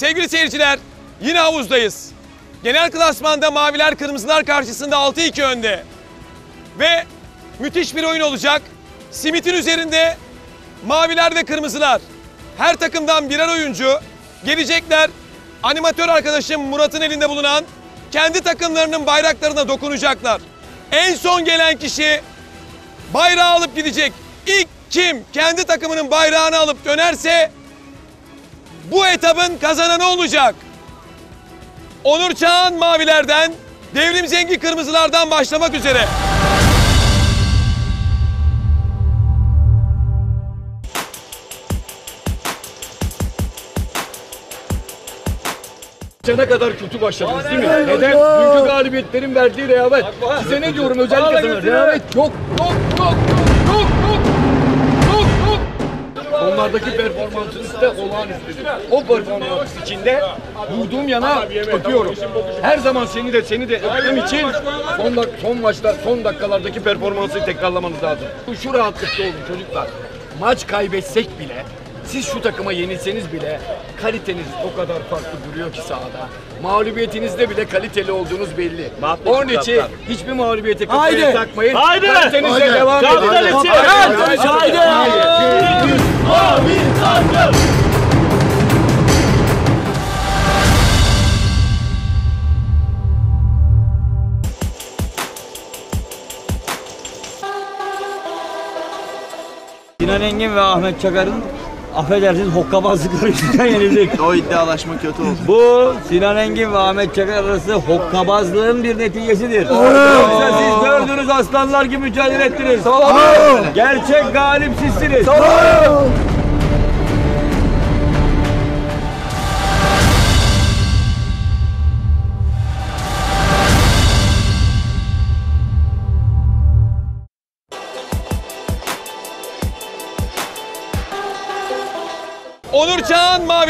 Sevgili seyirciler, yine havuzdayız. Genel klasmanda maviler kırmızılar karşısında 6-2 önde. Ve müthiş bir oyun olacak. Simit'in üzerinde maviler ve kırmızılar. Her takımdan birer oyuncu gelecekler. Animatör arkadaşım Murat'ın elinde bulunan kendi takımlarının bayraklarına dokunacaklar. En son gelen kişi bayrağı alıp gidecek. İlk kim kendi takımının bayrağını alıp dönerse bu etabın kazananı olacak. Onur Çağan mavilerden, Devrim Zengi kırmızılardan başlamak üzere. Ne kadar kötü başladınız değil mi? Neden? Dünkü galibiyetlerin verdiği rehavet. Size ne diyorum özellikle sana? Rehavet yok, yok, yok, yok, Onlardaki performansınız da olağanüstüdür. O performans içinde vurduğum yana öpüyorum. Her zaman seni de seni de öptüğüm için son, dak son maçta son dakikalardaki performansı tekrarlamanız lazım. Şu rahatlıkta olun çocuklar. Maç kaybetsek bile siz şu takıma yenilseniz bile kaliteniz o kadar farklı duruyor ki sahada. Mağlubiyetinizde bile kaliteli olduğunuz belli. Onun için hiçbir mağlubiyete kafaya takmayın. Haydi. Kalitenizle Haydi. devam edin. Kapital için. Haydi. Haydi. Haydi. Mavi takım. Sinan Engin ve Ahmet Çakar'ın affedersiniz hokkabazlıkları yüzünden yenildik. O iddialaşma kötü oldu. Bu Sinan Engin ve Ahmet Çakar arası hokkabazlığın bir neticesidir. Yoksa siz dördünüz aslanlar gibi mücadele ettiniz. Gerçek galip sizsiniz.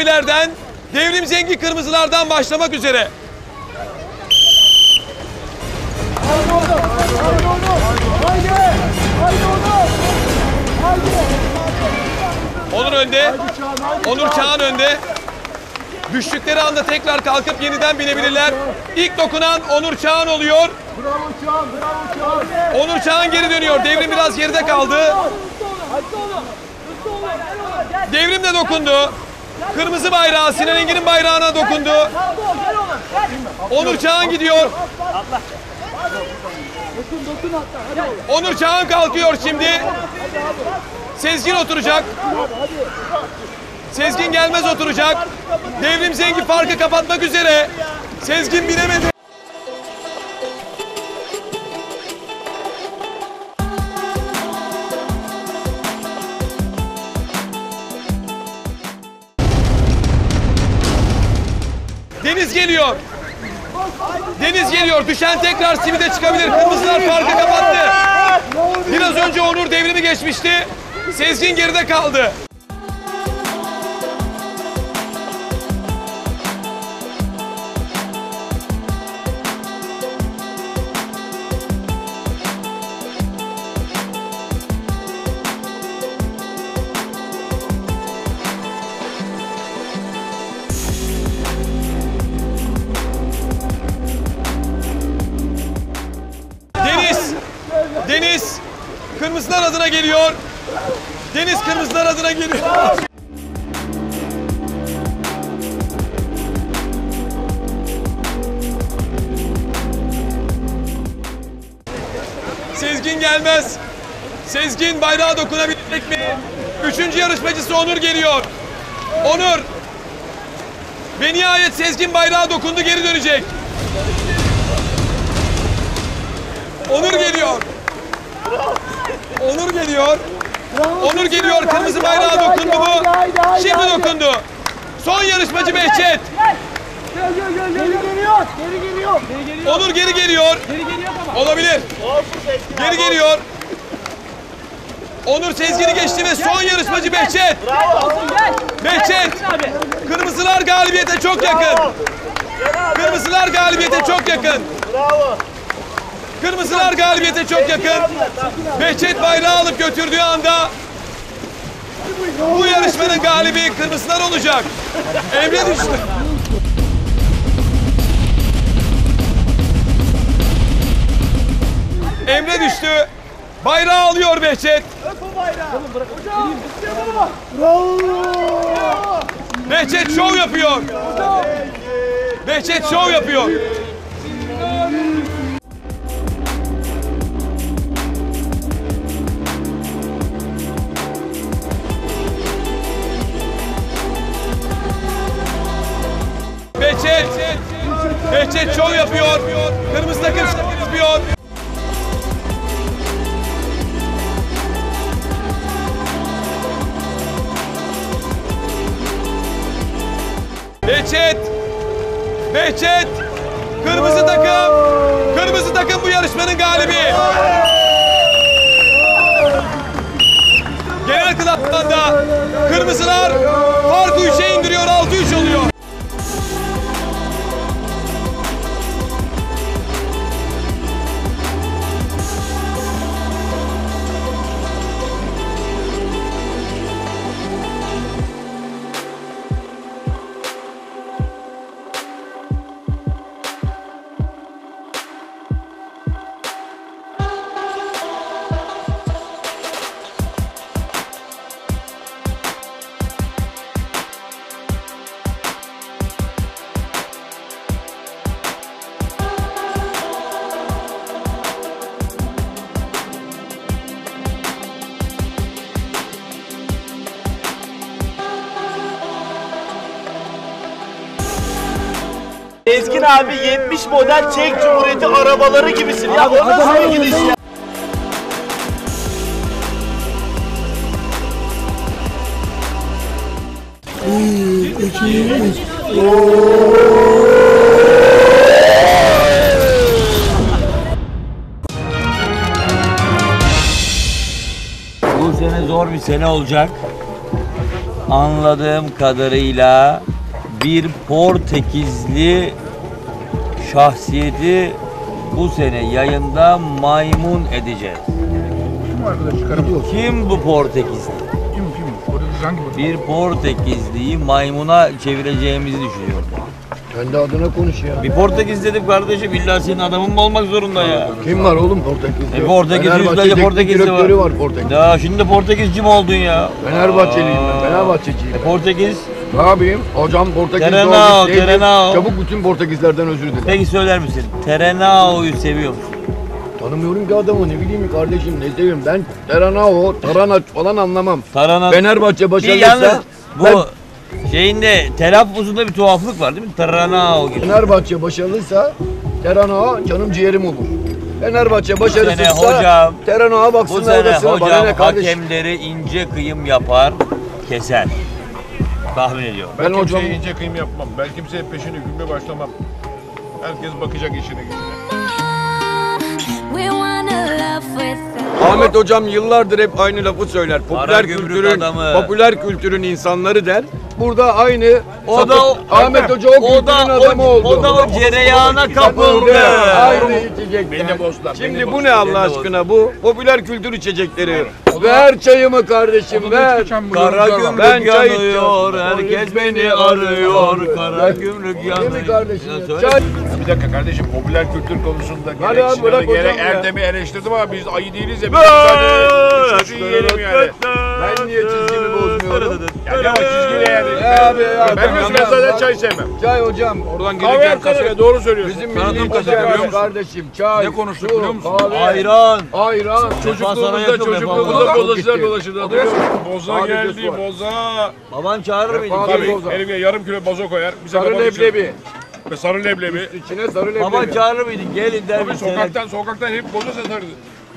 Mavilerden, Devrim Zengi kırmızılardan başlamak üzere. Onur önde. Onur Çağan önde. Düştükleri anda tekrar kalkıp yeniden binebilirler. İlk dokunan Onur Çağan oluyor. Onur Çağan geri dönüyor. Devrim biraz geride kaldı. Devrim de dokundu. Kırmızı bayrağı Sinan Engin'in bayrağına dokundu. Onur Çağan gidiyor. Onur Çağan kalkıyor şimdi. Sezgin oturacak. Sezgin gelmez oturacak. Devrim Zengi farkı kapatmak üzere. Sezgin binemedi. Geliyor. Deniz geliyor. Düşen tekrar simide çıkabilir. Kırmızılar farkı kapattı. Biraz önce Onur devrimi geçmişti. Sezgin geride kaldı. Geliyor. Deniz kırmızılar adına geliyor. Sezgin gelmez. Sezgin bayrağa dokunabilecek mi? Üçüncü yarışmacısı Onur geliyor. Onur. Ve nihayet Sezgin bayrağa dokundu geri dönecek. Onur geliyor. Onur geliyor. Onur geliyor. Kırmızı bayrağa dokundu mu? Şimdi dokundu. Son yarışmacı Behçet. Onur geri geliyor. Olabilir. Geri geliyor. Onur Sezgin'i geçti ve son yarışmacı Behçet. Behçet. Kırmızılar galibiyete çok yakın. Kırmızılar galibiyete çok yakın. Kırmızılar galibiyete çok yakın. Behçet bayrağı alıp götürdüğü anda Bu yarışmanın galibi kırmızılar olacak. Emre düştü. Emre düştü. Bayrağı alıyor Behçet. Behçet şov yapıyor. Behçet şov yapıyor. Behçet. Behçet şov yapıyor. Kırmızı takım yapıyor. Behçet. Behçet. Kırmızı takım. Kırmızı takım bu yarışmanın galibi. Genel klasmanda kırmızılar farkı 3'e indiriyor 6-3 oluyor. Abi 70 model Çek Cumhuriyeti arabaları gibisin. Ya o nasıl bir gidiş ya? Bu sene zor bir sene olacak. Anladığım kadarıyla bir Portekizli şahsiyeti bu sene yayında maymun edeceğiz. Kim arkadaş çıkarım? Kim bu Portekizli? Kim kim? Portekiz hangi Portekiz? Bir Portekizliyi maymuna çevireceğimizi düşünüyorum. Kendi adına konuş ya. Bir Portekiz dedim kardeşim illa senin adamın mı olmak zorunda ya? Kim var oğlum Portekiz'de? E Portekiz yüzlerce Portekizli var. var Portekiz. Ya şimdi Portekizci mi oldun ya? Fenerbahçeliyim ben. Fenerbahçeciyim. E Portekiz. Ne yapayım? Hocam Portekiz'de Terenao, değil. Terenao. Çabuk bütün Portekizlerden özür dilerim. Peki söyler misin? Terenao'yu seviyor musun? Tanımıyorum ki adamı ne bileyim kardeşim ne seviyorum. Ben Terenao, Taranaç falan anlamam. Tarana... Fenerbahçe Bir yalnız bu ben şeyinde telaffuzunda bir tuhaflık var değil mi? Terenao gibi. Fenerbahçe başarılıysa Terenao canım ciğerim olur. Fenerbahçe başarısızsa hocam- Teranao'ya Bu baksınlar sene. Bana hocam ne kardeşim? hakemleri ince kıyım yapar, keser. Tahmin ediyorum. Ben hocam Kimseye ince kıyım yapmam. Ben kimseye peşini gümme başlamam. Herkes bakacak işine gücüne. We wanna love with Ahmet hocam yıllardır hep aynı lafı söyler. Popüler Karagümrük kültürün adamı. popüler kültürün insanları der. Burada aynı O sapık- da o- Ahmet Hoca o kültürün O da adamı o, oldu. o da o cereyana kapıldı. Aynı içecekler. Beni de bozdular. beni Şimdi de bu bozdular. ne Allah Beni aşkına bu? Popüler kültür içecekleri. Ver çayımı kardeşim ver. Kara Ben gümrük çay yanıyor, herkes beni arıyor. Kara gümrük Değil mi yanıyor. kardeşim? Ya ya? söyle. Çay. Bir dakika kardeşim popüler kültür konusunda Hadi gerek abi, bırak gerek hocam ya. Erdem'i eleştirdim ama biz ayı değiliz ya. Biz müsaade üç kişi yiyelim yani. Ben niye çizgimi bozmuyorum? Ya ne var çizgiyle yani. Ya abi ya. Ben tamam, biliyorsun ben tamam. zaten çay sevmem. Çay hocam. Oradan yapsana be doğru söylüyorsun. Bizim milli musun? kardeşim. Çay. Ne konuştuk biliyor musun? Ayran. Ayran. Çocukluğumuzda çocukluğumuzda bozacılar dolaşırdı? Boza geldi boza. Baban çağırır mıydı? Abi, Tabii elime yarım kilo boza koyar. Bize Sarı leblebi. Ve sarı leblebi. İçine sarı leblebi. Baban çağırır mıydı? Gelin der Tabii sokaktan sokaktan hep boza satardı.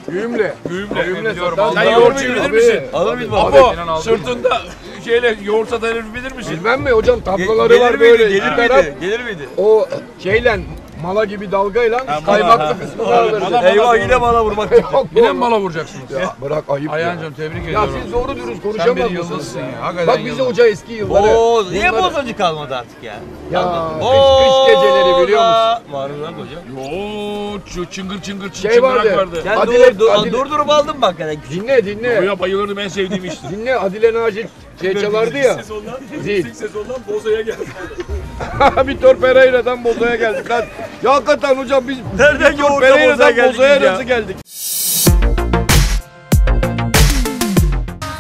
Güğümle. Güğümle. Güğümle. Sen yoğurtçuyu bilir misin? Alır? Kenan aldı. sırtında şeyle yoğurt satan bilir misin? Bilmem mi hocam tabloları var böyle. Gelir miydi? Gelir miydi? o şeyle Mala gibi dalgayla mala. kaymaklı kısmını alırız. Eyvah yine bana vurmak. Yok, Yine mi bala vuracaksınız? Ya bırak ayıp ya. Ayhancığım tebrik Ya ediyorum. siz doğru dürüst Sen konuşamaz mısınız yıldızsın ya? ya. Hakikaten Bak bize yıldız. hoca eski yılları. Oo, niye bunları- bozacı kalmadı artık ya? Ya kış, kış geceleri biliyor musun? Var lan hocam. Oo, şu çıngır çıngır Şey çıngırak vardı. vardı. Sen Adile- dur, dur, Adile- durdurup aldım bak. Yani. Dinle dinle. Buraya bayılırdım en sevdiğim işti. Dinle Adile Naci şey çalardı ya. Zil. sezondan Boza'ya geldi. Vitor Pereira'dan Boza'ya geldik lan. Ya hakikaten hocam biz Nereden Vitor Pereira'dan geldik Boza'ya biz ya? nasıl geldik?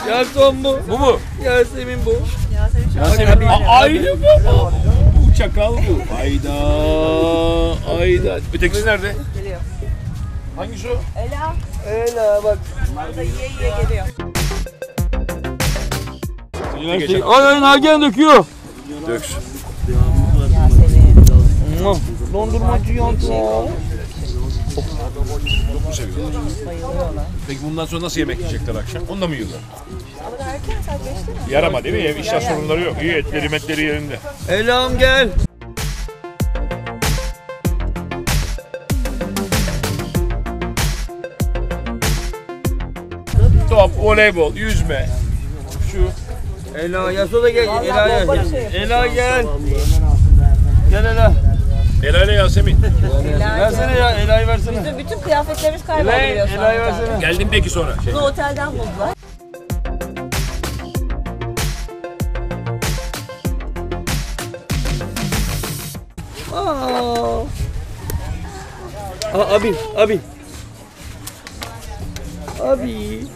Yasemin bu. Bu mu? Yasemin bu. A- Aynı mı? Bu çakal bu. Ayda. Ayda. Ötekisi nerede? Geliyor. Hangisi o? Ela. Ela bak. Burada yiye yiye geliyor. Ay ay Nagihan döküyor. Döksün. Dondurmacı yandı. Çok seviyorlar. Peki bundan sonra nasıl yemek yiyecekler akşam? Onu da mı yiyorlar? Ama da erken saat 5'te mi? Yarama değil mi? Ev işler sorunları yok. İyi etleri metleri yerinde. Elam gel. Top, voleybol, yüzme. Ela Yaso da gel. Ela gel. şey. Ela gel. Gel Ela. Ela ile Yasemin. Versene ya Ela'yı versene. Bizim bütün kıyafetlerimiz kayboldu Ela'yı biliyorsun. Ela'yı versene. Geldim peki sonra. Şey. Bunu otelden buldular. Aa. Aa, abi, abi. Abi.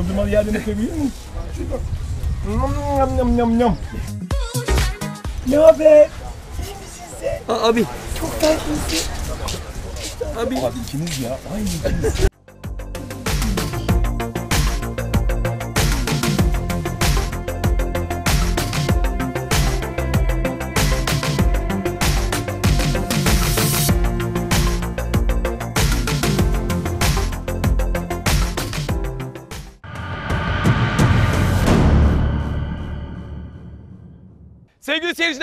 Dondurma yerine koyabilir miyim? Yam yam yam yam. Aa, abi. Çok tatlısın. Abi. İkiniz ya. Aynı. Sevgili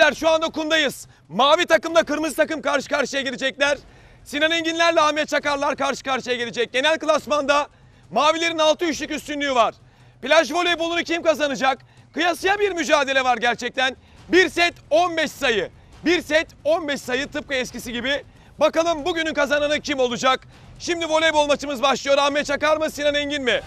seyirciler şu anda kumdayız. Mavi takımla kırmızı takım karşı karşıya gelecekler. Sinan Enginlerle Ahmet Çakarlar karşı karşıya gelecek. Genel klasmanda mavilerin 6 üçlük üstünlüğü var. Plaj voleybolunu kim kazanacak? Kıyasıya bir mücadele var gerçekten. Bir set 15 sayı. Bir set 15 sayı tıpkı eskisi gibi. Bakalım bugünün kazananı kim olacak? Şimdi voleybol maçımız başlıyor. Ahmet Çakar mı Sinan Engin mi?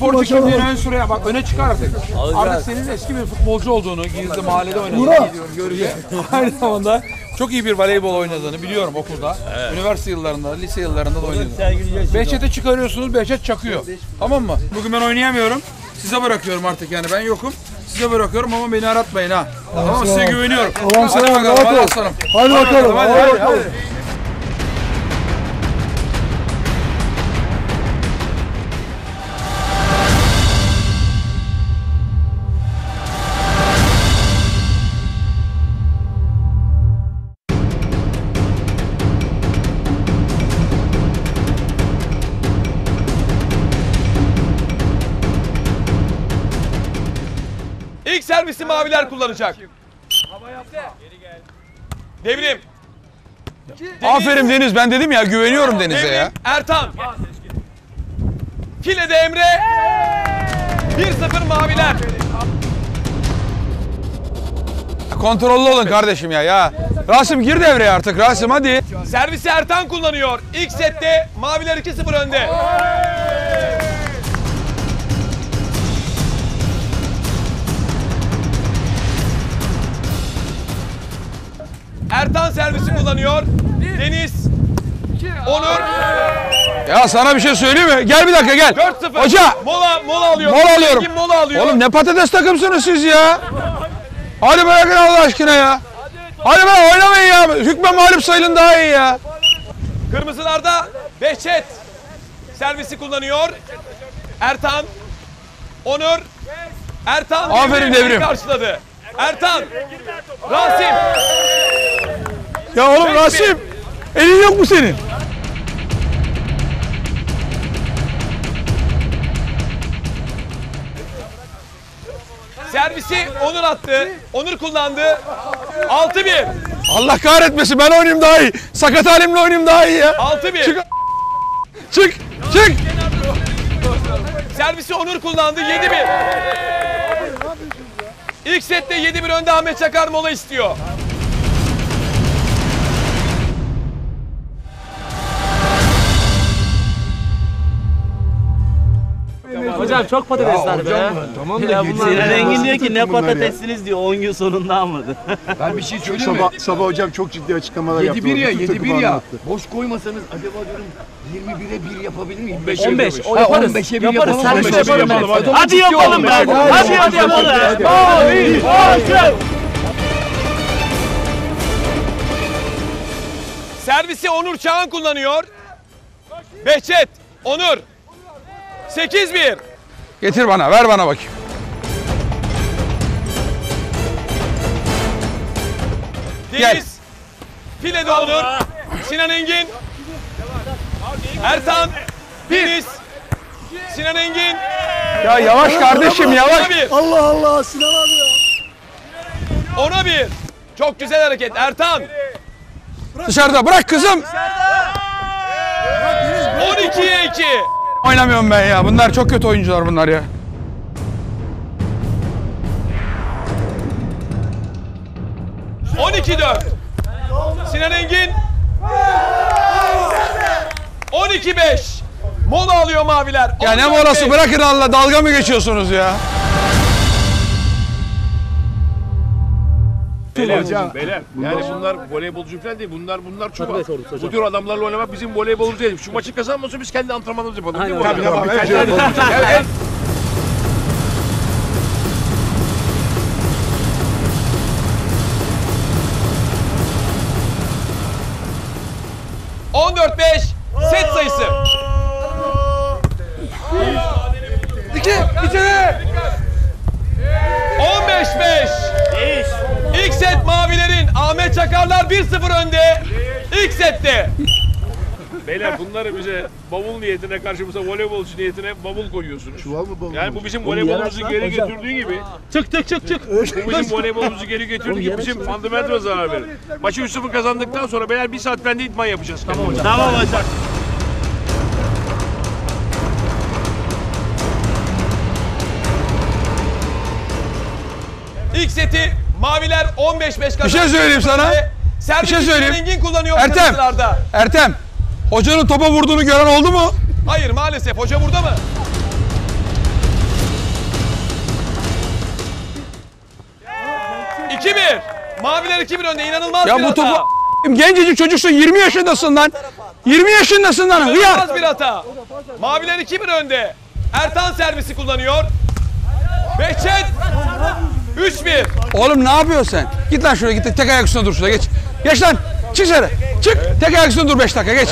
Sporcu kimliğini ön sıraya bak öne çıkar artık. Artık senin eski bir futbolcu olduğunu, Gizli mahallede oynadığını biliyorum, göreceğim. Aynı zamanda çok iyi bir voleybol oynadığını biliyorum okulda. Üniversite yıllarında, lise yıllarında da. Sergileyeceğiz. Behçet'e çıkarıyorsunuz, Behçet çakıyor. Tamam mı? Bugün ben oynayamıyorum. Size bırakıyorum artık yani ben yokum. Size bırakıyorum ama beni aratmayın ha. Tamam mı? Size güveniyorum. Hadi bakalım, hadi aslanım. Hadi bakalım, hadi, hadi, maviler kullanacak. Devrim. Aferin Deniz ben dedim ya güveniyorum Deniz'e ya. Ertan. Filede Emre. 1-0 maviler. Kontrollü olun kardeşim ya ya. Rasim gir devreye artık Rasim hadi. Servisi Ertan kullanıyor. İlk sette maviler 2-0 önde. Kullanıyor. Deniz. Onur Ya sana bir şey söyleyeyim mi? Gel bir dakika gel. 4-0. Hoca. Mola, mola alıyor. Mola alıyorum. Engin mola alıyor. Oğlum ne patates takımsınız siz ya? Hadi bırakın Allah aşkına ya. Hadi be oynamayın ya. Hükmen mağlup sayılın daha iyi ya. Kırmızılarda Behçet servisi kullanıyor. Ertan, Onur, Ertan Aferin Devrim. karşıladı. Ertan, Rasim, Ya oğlum Rasim. Elin yok mu senin? servisi Onur attı. Onur kullandı. 6-1, Allah kahretmesin ben oynayayım daha iyi. Sakat halimle oynayayım daha iyi ya. 6-1. Çık. Çık. Çık. Servisi Onur kullandı. 7-1. İlk sette 7-1 önde Ahmet Çakar mola istiyor. Hocam çok patatesler be. Tamam da Sinan Engin diyor ki Takım ne bunlar ya. patatesiniz diyor 10 gün sonunda almadı. Ben bir şey söyleyeyim mi? Sabah, sabah hocam çok ciddi açıklamalar yaptı. 7-1 ya Bütün 7-1 takımı ya. anlattı. Boş koymasanız acaba diyorum 21'e 1 yapabilir miyim? 15 o Ha, yaparız. 15'e 1 yaparız. yapalım. Sen 15'e şey bir yapalım. yapalım, hadi. Hadi yapalım be. Hadi, Hadi hadi yapalım. Servisi Onur Çağan kullanıyor. Behçet, Onur. 8-1. Getir bana ver bana bakayım. Deniz. Filede Onur. Sinan Engin. Ertan. Deniz. Sinan Engin. Ya yavaş kardeşim yavaş. Ona bir. Allah Allah Sinan abi ya. Ona bir. Çok güzel hareket. Ertan. Dışarıda bırak kızım. 12'ye 2. Oynamıyorum ben ya. Bunlar çok kötü oyuncular bunlar ya. On iki dört. Sinan Engin. 12-5. Mola alıyor maviler. Ya ne 14-5. molası bırakın Allah dalga mı geçiyorsunuz ya? Beyler, beyler. Yani bunlar voleybolcu falan değil. Bunlar bunlar çuval. Bu tür adamlarla oynamak bizim voleybolumuz değil. Şu maçı kazanmasın biz kendi antrenmanımızı yapalım. değil mi hocam? Tamam, Yani evet, evet. en- On dört beş. Set sayısı. İki, içeri. 15-5. İlk set mavilerin. Ahmet Çakarlar 1-0 önde. İlk sette. Beyler bunları bize bavul niyetine karşımıza voleybolcu niyetine bavul koyuyorsunuz. Çuval mı bavul Yani bu bizim voleybolumuzu geri getirdiği gibi Çık çık çık çık. bu bizim voleybolumuzu geri getirdiği gibi bizim fundamental zarar verir. Maçı 3-0 kazandıktan sonra beyler bir saat bende idman yapacağız. Tamam hocam. Tamam hocam. Maviler 15-5 kazandı. Bir şey söyleyeyim sana. Servis Bir şey söyleyeyim. Engin kullanıyor Ertem. Ertem. Hocanın topa vurduğunu gören oldu mu? Hayır maalesef. Hoca burada mı? İki bir. Maviler 2-1 önde. İnanılmaz Ya bir bu hata. topu gencecik çocuksun 20 yaşındasın lan. 20 yaşındasın lan hıyar. İnanılmaz bir hata. Maviler 2-1 önde. Ertan servisi kullanıyor. Behçet 3-1. Oğlum ne yapıyorsun sen? Git lan şuraya git tek ayak üstüne dur şurada geç. Geç lan. Çık dışarı. Çık. Tek ayak üstüne dur 5 dakika geç.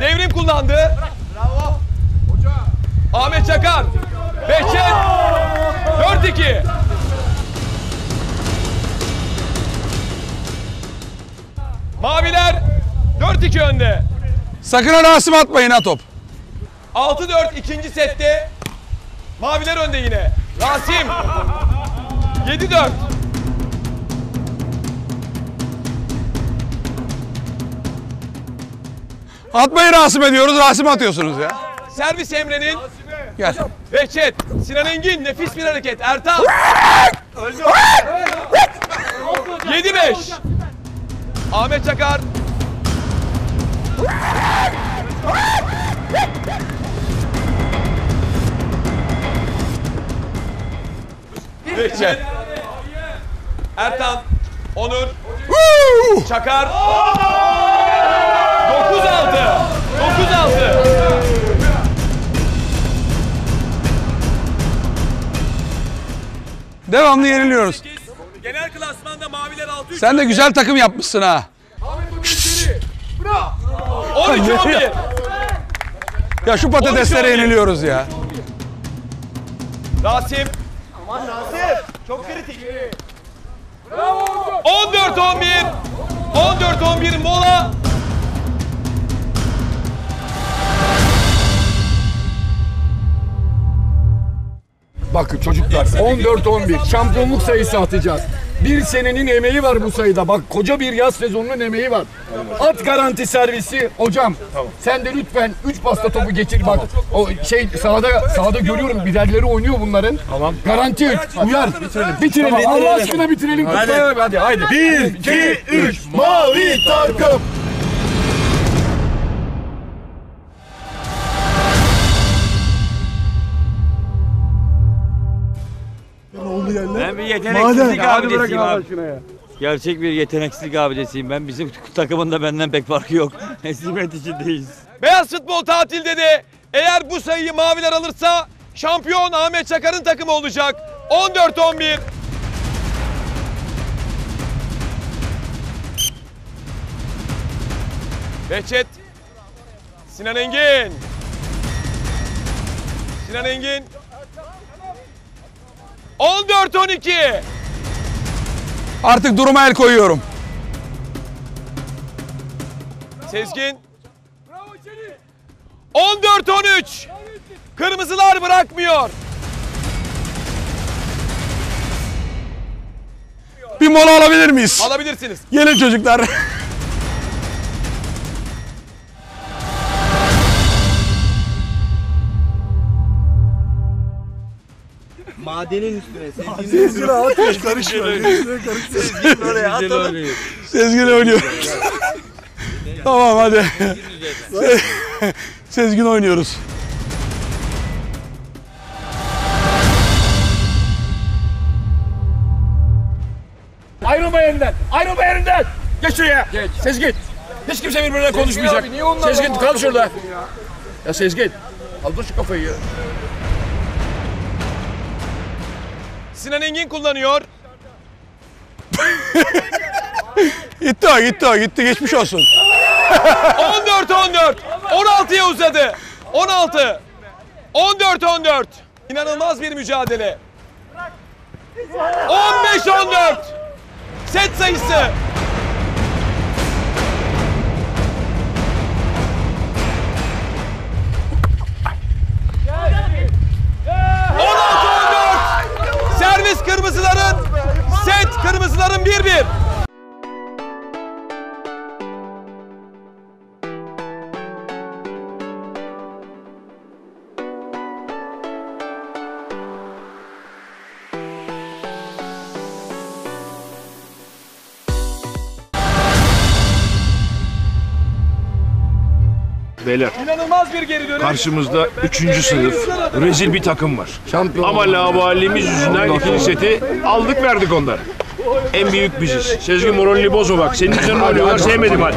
Devrim kullandı. Bravo. Ahmet Çakar. Behçet. 4-2. Maviler 4-2 önde. Sakın ha atmayın ha top. 6-4 ikinci sette. Maviler önde yine. Rasim. 7-4. Atmayın Rasim ediyoruz Rasim atıyorsunuz ya. Servis Emre'nin. Gel. Behçet. Sinan Engin nefis bir hareket. Ertan. 7-5. Ahmet Çakar. Behçet. Ertan. Onur. Çakar. 9-6. 9-6. Devamlı yeniliyoruz. Genel klasmanda maviler 6-3. Sen de güzel takım yapmışsın ha. 13-11. Ya şu patateslere yeniliyoruz ya. Rasim. Aman Nasip. Çok kritik. 14-11. 14-11 mola. Bakın çocuklar 14-11 şampiyonluk sayısı atacağız. Bir senenin emeği var bu sayıda. Bak koca bir yaz sezonunun emeği var. At garanti servisi hocam. Sen de lütfen 3 pasta topu geçir bak. O şey sahada sahada görüyorum biberleri oynuyor bunların. Tamam. Garanti 3. Uyar. Bitirelim. Bitirelim. Allah aşkına bitirelim. Hadi hadi. hadi. 1 2 3 Mavi takım. Ben bir yeteneksizlik abidesiyim abi. Gerçek bir yeteneksizlik abidesiyim ben. Bizim takımın da benden pek farkı yok. Hizmet içindeyiz. Beyaz futbol tatilde de eğer bu sayıyı maviler alırsa şampiyon Ahmet Çakar'ın takımı olacak. 14-11. Behçet. Sinan Engin. Sinan Engin. 14-12. Artık duruma el koyuyorum. Sezgin. 14-13. Kırmızılar bırakmıyor. Bir mola alabilir miyiz? Alabilirsiniz. Gelin çocuklar. Madenin üstüne. Sezgin ateş karışma. Sezgin Oraya atalım. Sezgin oynuyor. tamam hadi. Sezgin oynuyoruz. Ayrılma yerinden. Ayrılma yerinden. Geç şuraya. Geç. Sezgin. Hiç kimse birbirine konuşmayacak. Sezgin kal şurada. Ya Sezgin. Kaldır şu kafayı ya. Sinan Engin kullanıyor. Gitti o gitti o gitti geçmiş olsun. 14-14. 16'ya uzadı. 16. 14-14. İnanılmaz bir mücadele. 15-14. Set sayısı. Kırmızıların, set kırmızıların 1-1. Beyler karşımızda 3. sınıf rezil bir takım var. Şampiyon. Ama lavalimiz yüzünden ikinci seti aldık verdik onlara. En büyük biziz. Sezgin moralini bozma bak. Senin üzerine oynuyorlar sevmedim hadi.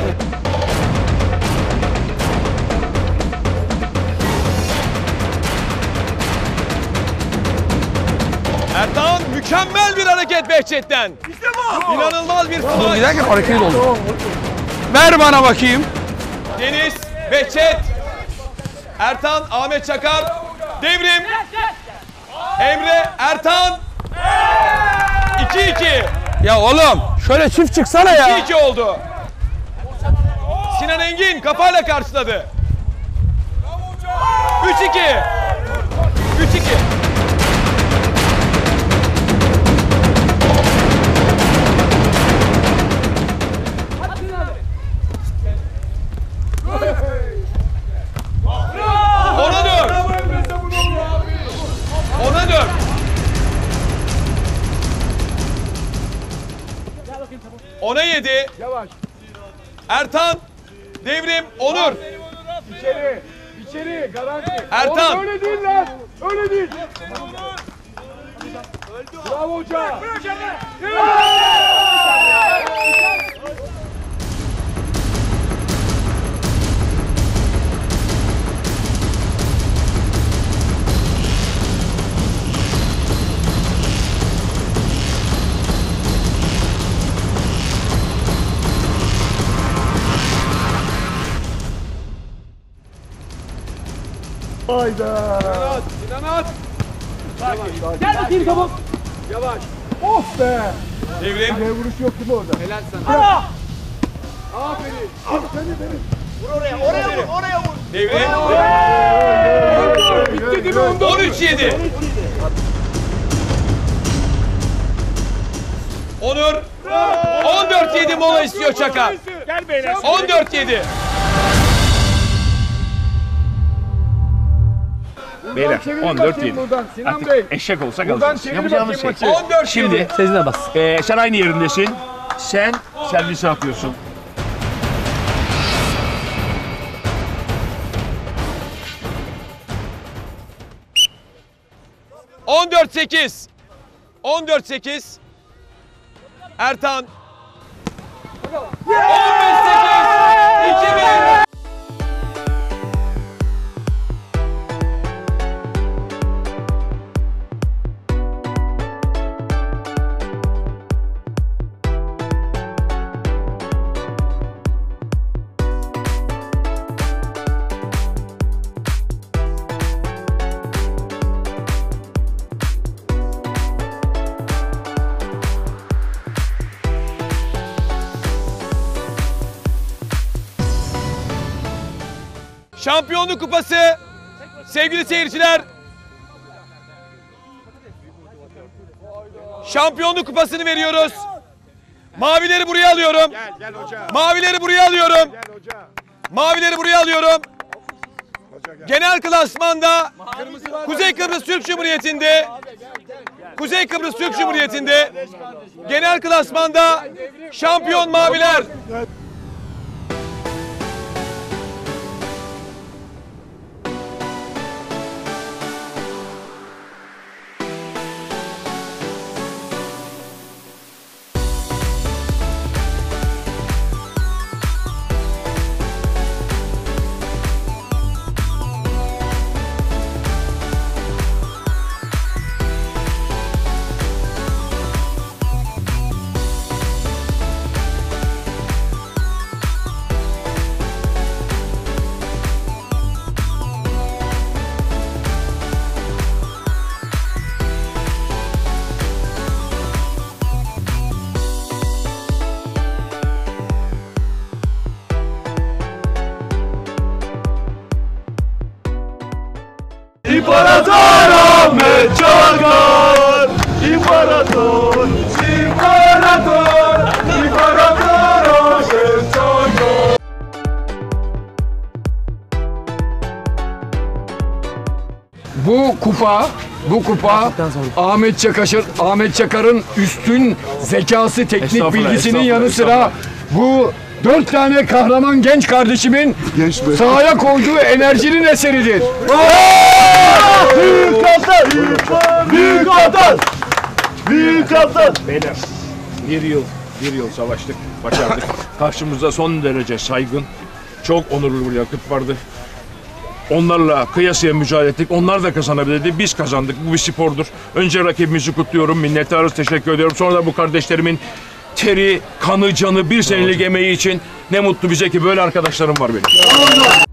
Erdoğan mükemmel bir hareket Behçet'ten. İşte bu. İnanılmaz bir fly. giderken hareket oldu. Ver bana bakayım. Deniz, Behçet, Ertan, Ahmet Çakar, Devrim, Emre, Ertan. 2-2. Ya oğlum şöyle çift çıksana ya. 2-2 oldu. Sinan Engin kafayla karşıladı. 3-2. 3-2. Yedi. Yavaş. Ertan, Devrim, Onur. İçeri. İçeri. Garanti. Ertan. Oğlum öyle değil lan. Öyle değil. Bravo hoca. Hayda. Of be. Devrim. Ne vuruş yok değil mi orada? Oraya, oraya vur, oraya vur. Devrim. 13-7. Onur 14-7 mola istiyor Çakar. Gel beyler. 14-7. Beyler 14 değil. Buradan Sinan Artık Bey. eşek olsak Buradan alacağız. çevir Yapacağımız bakayım şey. maçı. 14 Şimdi Sezine bas. Ee, sen aynı yerindesin. Sen servise atıyorsun. On dört sekiz. 14-8. Ertan. 15-8. Şampiyonluk kupası sevgili seyirciler. Şampiyonluk kupasını veriyoruz. Mavileri buraya alıyorum. Mavileri buraya alıyorum. Mavileri buraya alıyorum. Genel klasmanda Kuzey Kıbrıs Türk Cumhuriyeti'nde Kuzey Kıbrıs Türk Cumhuriyeti'nde genel klasmanda şampiyon maviler. Kupa, bu kupa Ahmet Çakaşır, Ahmet Çakar'ın üstün zekası, teknik Estağfurullah, bilgisinin yanı sıra bu dört tane kahraman genç kardeşimin Genç be. sahaya koyduğu enerjinin eseridir. Büyük kaptan. Büyük kaptan. Büyük kaptan. Beyler bir yıl, bir yıl savaştık, başardık. Karşımızda son derece saygın, çok onurlu bir yakıt vardı. Onlarla kıyasıya mücadele ettik. Onlar da kazanabildi. Biz kazandık. Bu bir spordur. Önce rakibimizi kutluyorum. Minnettarız. Teşekkür ediyorum. Sonra da bu kardeşlerimin teri, kanı, canı, bir senelik emeği için ne mutlu bize ki böyle arkadaşlarım var benim.